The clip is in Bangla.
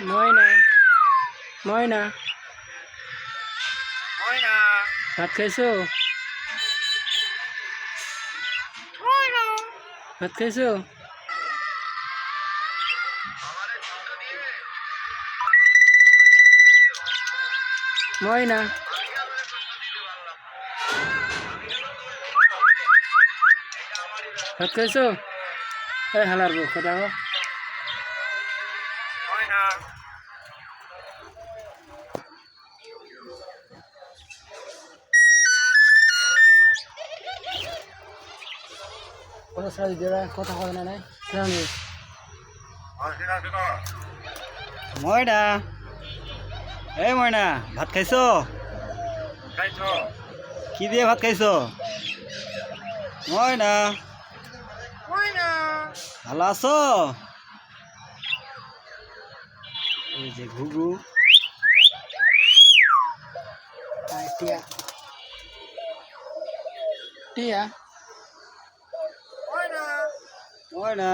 ময়না ময়না ময়না ভাত খাইছো ভাত খাইছো ময়না ভাত খাইছো এই হালার বউ কথা ময়না কোনো সাজ দিয়ে কথা কয় না নাই? শুনো ময়না। এই ময়না ভাত খাইছো? খাইছো কি দিয়ে ভাত খাইছো? ময়না। ভালো আছো? এই যে ঘুঘু আই টিয়া টিয়া ময়না ময়না